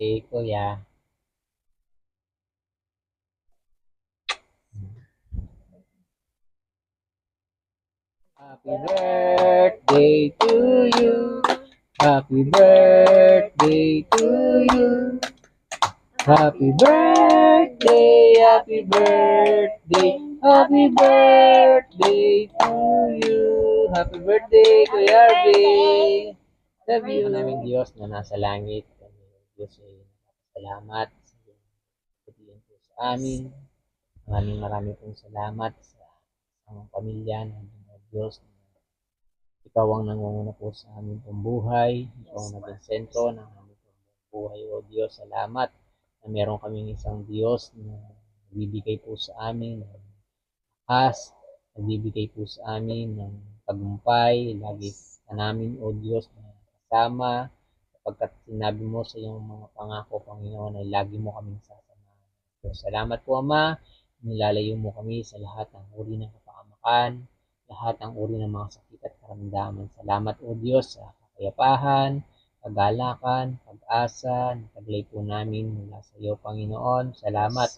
birthday, kuya. Happy birthday to you. Happy birthday to you. Happy birthday, happy birthday, happy birthday to you. Happy birthday, Kuya Arby. Love you. namin Diyos na nasa langit. Diyos ay salamat sa iyong pagpapalin po sa amin. Maraming maraming pong salamat sa ang pamilya ng Diyos. Ikaw ang nangunguna po sa aming pong buhay. Ikaw ang naging sentro ng aming pong buhay. O Diyos, salamat na meron kaming isang Diyos na nagbibigay po sa amin ng lakas, nagbibigay po sa amin ng tagumpay, lagi ka namin, O Diyos, na kasama, sapagkat sinabi mo sa iyong mga pangako, Panginoon, ay lagi mo kaming sasamahan. So, salamat po, Ama, nilalayo mo kami sa lahat ng uri ng kapahamakan, lahat ng uri ng mga sakit at karamdaman. Salamat, O Diyos, sa kakayapahan, kagalakan, pag-asa, taglay po namin mula sa iyo, Panginoon. Salamat,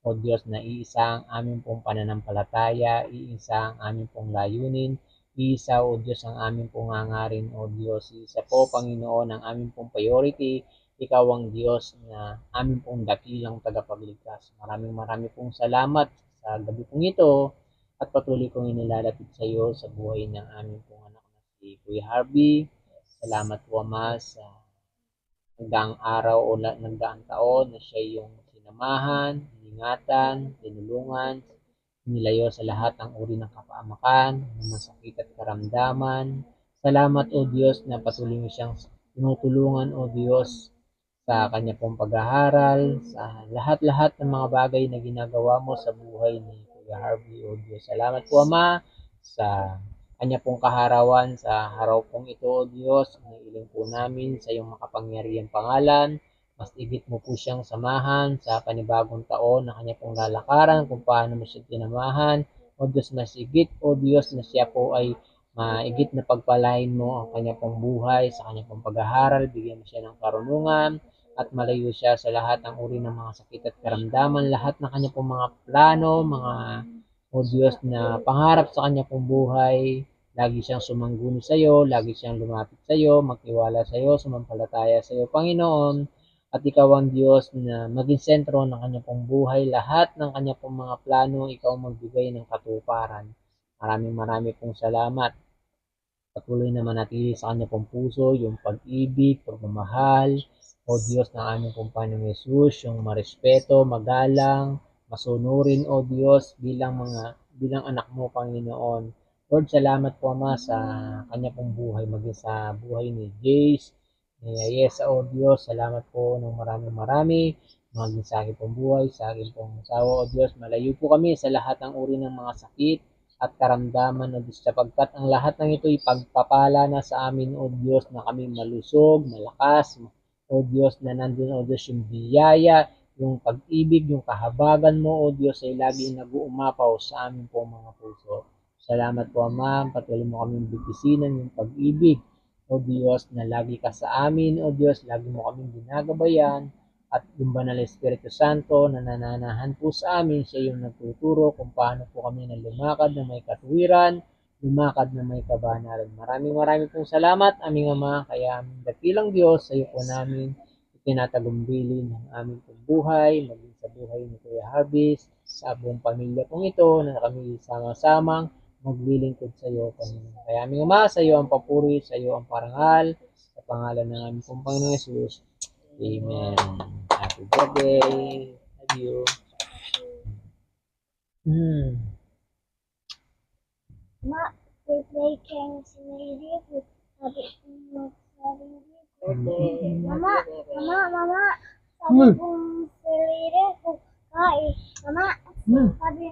O Diyos, na iisa ang aming pong pananampalataya, iisa ang aming pong layunin, iisa, O Diyos, ang aming pong hangarin, O Diyos. Isa po, Panginoon, ang aming pong priority. Ikaw ang Diyos na aming pong dakilang tagapagligtas. Maraming maraming pong salamat sa gabi pong ito at patuloy kong inilalapit sa iyo sa buhay ng aming pong anak na si Kuya Harvey. Salamat po, Ama, sa nagdaang araw o nagdaang taon na siya yung sinamahan, iningatan, tinulungan, nilayo sa lahat ng uri ng kapamakan, ng masakit at karamdaman. Salamat, O Diyos, na patuloy mo siyang tinutulungan, O Diyos, sa kanya pong pag-aaral, sa lahat-lahat ng mga bagay na ginagawa mo sa buhay ni Kuya Harvey, O Diyos. Salamat po, Ama, sa kanya pong kaharawan sa araw pong ito, O Diyos. Nailing po namin sa iyong makapangyarihang pangalan. Mas igit mo po siyang samahan sa panibagong taon na kanya pong lalakaran kung paano mo siya tinamahan. O Diyos, mas igit, O Diyos, na siya po ay maigit na pagpalain mo ang kanya pong buhay, sa kanya pong pag-aaral, bigyan mo siya ng karunungan, at malayo siya sa lahat ng uri ng mga sakit at karamdaman, lahat ng kanya pong mga plano, mga o Diyos na pangarap sa kanya pong buhay, lagi siyang sumangguni sa iyo, lagi siyang lumapit sa iyo, magtiwala sa iyo, sumampalataya sa iyo, Panginoon. At ikaw ang Diyos na maging sentro ng kanya pong buhay, lahat ng kanya pong mga plano, ikaw magbigay ng katuparan. Maraming maraming pong salamat. Patuloy na manatili sa kanya pong puso, yung pag-ibig, pagmamahal, o Diyos ng aming pong Panginoong Yesus, yung marespeto, magalang, masunurin, O Diyos, bilang mga bilang anak mo, Panginoon. Lord, salamat po, Ama, sa kanya pong buhay, maging sa buhay ni Jace, ni Ayesa, O Diyos. Salamat po ng maraming marami, maging sa akin pong buhay, sa akin pong asawa, O Diyos. Malayo po kami sa lahat ng uri ng mga sakit at karamdaman, O Diyos, sapagkat ang lahat ng ito ipagpapala na sa amin, O Diyos, na kami malusog, malakas, O Diyos, na nandun, O Diyos, yung biyaya, yung pag-ibig, yung kahabagan mo, O Diyos, ay laging nag-uumapaw sa amin po mga puso. Salamat po, Ama. Patuloy mo kami bigkisinan yung pag-ibig, O Diyos, na lagi ka sa amin, O Diyos, lagi mo kami ginagabayan, at yung Banal Espiritu Santo na nananahan po sa amin, siya yung nagtuturo kung paano po kami na lumakad na may katuwiran, lumakad na may kabanalan. Maraming maraming pong salamat, aming Ama, kaya aming dakilang Diyos, sa iyo po namin itinatagumbili ng aming pong buhay, maging sa buhay ni Kuya Harvest, sa buong pamilya pong ito na kami sama-samang maglilingkod sa iyo, Panginoon. Kaya aming Ama, sa iyo ang papuri, sa iyo ang parangal, sa pangalan ng aming Panginoon Jesus. Amen. Happy birthday. Love you. Hmm. Ma, we play games lady with ko. Birthday. Mama, mama, mama, sabi kong sarili ko, kain. Mama, Hmm. sabi,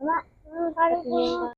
mama, 嗯，好的。